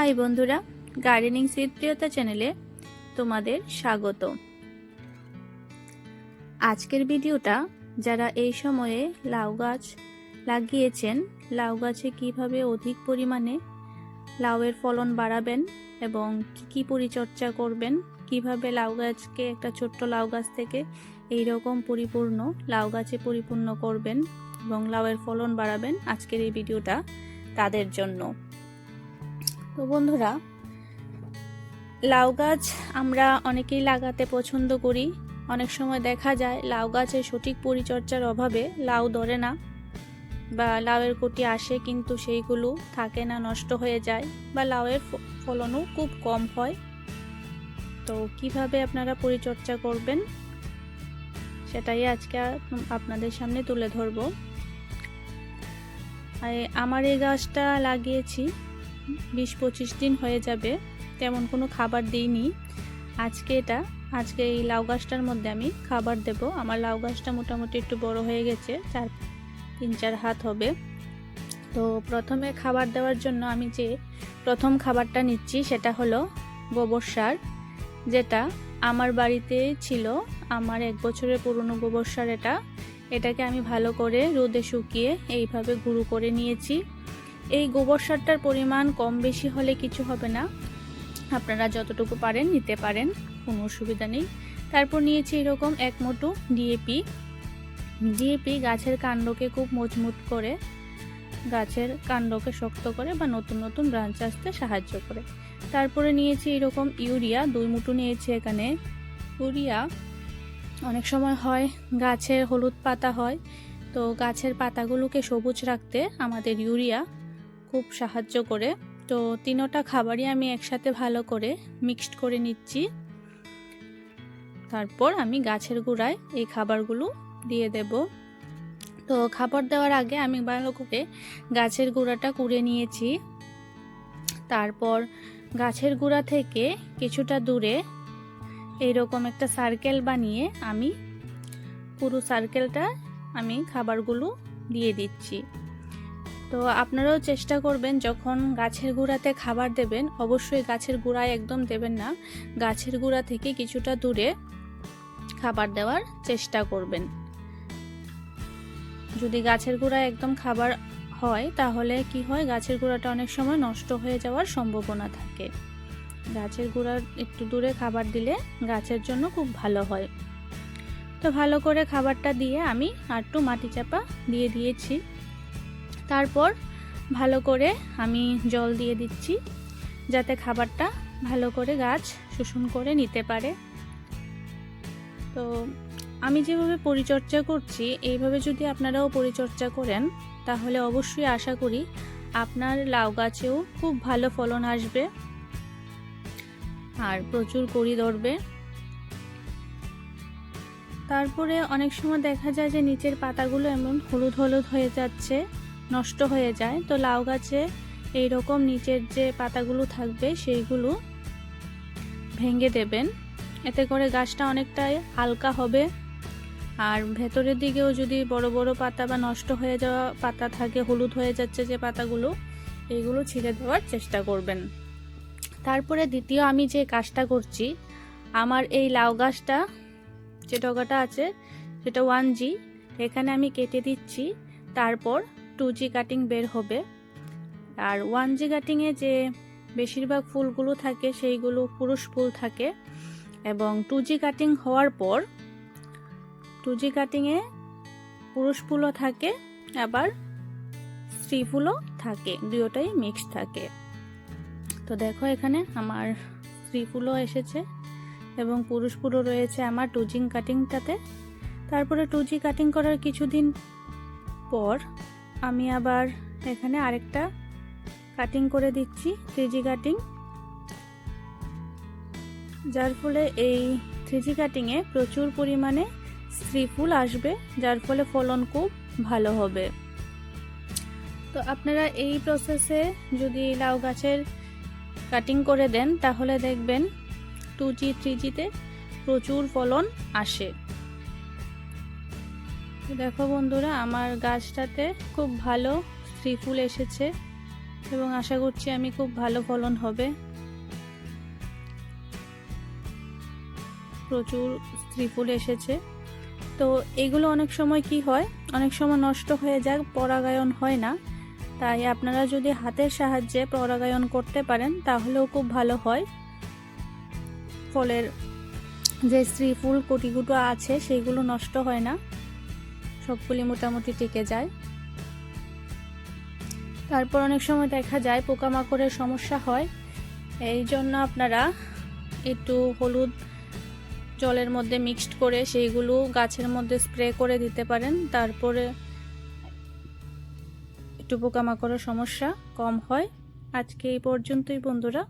High বন্ধুরা, gardening সিদ্রিয়তা চ্যানেলে তোমাদের স্বাগত। আজকের ভিডিওটা যারা এই সময়ে লাউ গাছ লাগিয়েছেন, লাউ গাছে কীভাবে অধিক পরিমাণে লাউয়ের ফলন বাড়াবেন এবং কি কি পরিচর্যা করবেন, কীভাবে লাউ গাছকে একটা ছোট্ট লাউ গাছ থেকে এই রকম পরিপূর্ণ লাউ গাছে পরিপূর্ণ করবেন এবং লাউয়ের ফলন বাড়াবেন, আজকের এই ভিডিওটা তাদের জন্য। তো বন্ধুরা, লাউ গাছ আমরা অনেকেই লাগাতে পছন্দ করি। অনেক সময় দেখা যায় লাউ গাছের সঠিক পরিচর্যার অভাবে লাউ ধরে না বা লাউয়ের কুটি আসে কিন্তু সেইগুলো থাকে না, নষ্ট হয়ে যায় বা লাউয়ের ফলনও খুব কম হয়। তো কীভাবে আপনারা পরিচর্যা করবেন সেটাই আজকে আপনাদের সামনে তুলে ধরবো। আমার এই গাছটা লাগিয়েছি বিশ পঁচিশ দিন হয়ে যাবে, তেমন কোনো খাবার দিইনি। আজকে এটা, আজকে এই লাউ গাছটার মধ্যে আমি খাবার দেব। আমার লাউ গাছটা মোটামুটি একটু বড় হয়ে গেছে, চার, তিন, চার হাত হবে। তো প্রথমে খাবার দেওয়ার জন্য আমি যে প্রথম খাবারটা নিচ্ছি সেটা হলো গোবর সার, যেটা আমার বাড়িতে ছিল। আমার এক বছরের পুরনো গোবর সার এটা। এটাকে আমি ভালো করে রোদে শুকিয়ে এইভাবে গুঁড়ো করে নিয়েছি। এই গোবর সারটার পরিমাণ কম বেশি হলে কিছু হবে না। আপনারা যতটুকু পারেন নিতে পারেন, কোনো অসুবিধা নেই। তারপর নিয়েছি এরকম এক মুঠো ডিএপি ডিএপি গাছের কাণ্ডকে খুব মজবুত করে, গাছের কাণ্ডকে শক্ত করে বা নতুন নতুন ব্রাঞ্চ আসতে সাহায্য করে। তারপরে নিয়েছি এরকম ইউরিয়া, দুই মুঠো নিয়েছি এখানে। ইউরিয়া অনেক সময় হয় গাছের হলুদ পাতা হয়, তো গাছের পাতাগুলোকে সবুজ রাখতে আমাদের ইউরিয়া খুব সাহায্য করে। তো তিনোটা খাবারই আমি একসাথে ভালো করে মিক্সড করে নিচ্ছি। তারপর আমি গাছের গোড়ায় এই খাবারগুলো দিয়ে দেব। তো খাবার দেওয়ার আগে আমি ভালো করে গাছের গোড়াটা কুড়ে নিয়েছি। তারপর গাছের গোড়া থেকে কিছুটা দূরে এইরকম একটা সার্কেল বানিয়ে আমি পুরো সার্কেলটা আমি খাবারগুলো দিয়ে দিচ্ছি। তো আপনারাও চেষ্টা করবেন যখন গাছের গোড়াতে খাবার দেবেন, অবশ্যই গাছের গোড়ায় একদম দেবেন না। গাছের গোড়া থেকে কিছুটা দূরে খাবার দেওয়ার চেষ্টা করবেন। যদি গাছের গোড়ায় একদম খাবার হয়, তাহলে কি হয়? গাছের গোড়াটা অনেক সময় নষ্ট হয়ে যাওয়ার সম্ভাবনা থাকে। গাছের গোড়ার একটু দূরে খাবার দিলে গাছের জন্য খুব ভালো হয়। তো ভালো করে খাবারটা দিয়ে আমি একটু মাটি চাপা দিয়ে দিয়েছি। তারপর ভালো করে আমি জল দিয়ে দিচ্ছি, যাতে খাবারটা ভালো করে গাছ শোষণ করে নিতে পারে। তো আমি যেভাবে পরিচর্যা করছি, এইভাবে যদি আপনারাও পরিচর্যা করেন, তাহলে অবশ্যই আশা করি আপনার লাউ গাছেও খুব ভালো ফলন আসবে। আর প্রচুর কড়ি ধরবে। তারপরে অনেক সময় দেখা যায় যে নিচের পাতাগুলো এমন হলুদ হলুদ হয়ে যাচ্ছে। নষ্ট হয়ে যায়। তো লাউ গাছে এই রকম নিচের যে পাতাগুলো থাকবে, সেইগুলো ভেঙে দেবেন। এতে করে গাছটা অনেকটাই হালকা হবে। আর ভেতরের দিকেও যদি বড় বড় পাতা বা নষ্ট হয়ে যাওয়া পাতা থাকে, হলুদ হয়ে যাচ্ছে যে পাতাগুলো, এইগুলো ছিঁড়ে দেওয়ার চেষ্টা করবেন। তারপরে দ্বিতীয় আমি যে কাজটা করছি, আমার এই লাউ গাছটা, যে ডগাটা আছে, সেটা ওয়ান জি, এখানে আমি কেটে দিচ্ছি। তারপর টু জি কাটিং বের হবে। আর ওয়ান জি কাটিংয়ে যে বেশিরভাগ ফুলগুলো থাকে, সেইগুলো পুরুষ ফুল থাকে। এবং টু জি কাটিং হওয়ার পর টু জি কাটিংয়ে পুরুষ ফুলও থাকে, আবার স্ত্রী ফুলও থাকে দুটোটাই মিক্স থাকে। তো দেখো এখানে আমার স্ত্রী ফুলও এসেছে এবং পুরুষ ফুলও রয়েছে আমার টু জি কাটিংটাতে তারপরে টু জি কাটিং করার কিছুদিন পর আমি আবার এখানে আরেকটা কাটিং করে দিচ্ছি থ্রি জি কাটিং যার ফলে এই থ্রি জি কাটিংয়ে প্রচুর পরিমাণে স্ত্রী ফুল আসবে, যার ফলে ফলন খুব ভালো হবে। তো আপনারা এই প্রসেসে যদি লাউ গাছের কাটিং করে দেন, তাহলে দেখবেন টু জি থ্রি জিতে প্রচুর ফলন আসে। দেখো বন্ধুরা, আমার গাছটাতে খুব ভালো স্ত্রী ফুল এসেছে এবং আশা করছি আমি খুব ভালো ফলন হবে। প্রচুর স্ত্রী ফুল এসেছে। তো এগুলো অনেক সময় কি হয়, অনেক সময় নষ্ট হয়ে যায়, পরাগায়ন হয় না। তাই আপনারা যদি হাতের সাহায্যে পরাগায়ন করতে পারেন, তাহলেও খুব ভালো হয়। ফলের যে স্ত্রী ফুল কটিগুলো আছে, সেইগুলো নষ্ট হয় না। সবগুলি মোটামুটি টিকে যায়। তারপর অনেক সময় দেখা যায় পোকামাকড়ের সমস্যা হয়। এই জন্য আপনারা একটু হলুদ জলের মধ্যে মিক্সড করে সেইগুলো গাছের মধ্যে স্প্রে করে দিতে পারেন। তারপরে একটু পোকামাকড়ের সমস্যা কম হয়। আজকে এই পর্যন্তই বন্ধুরা।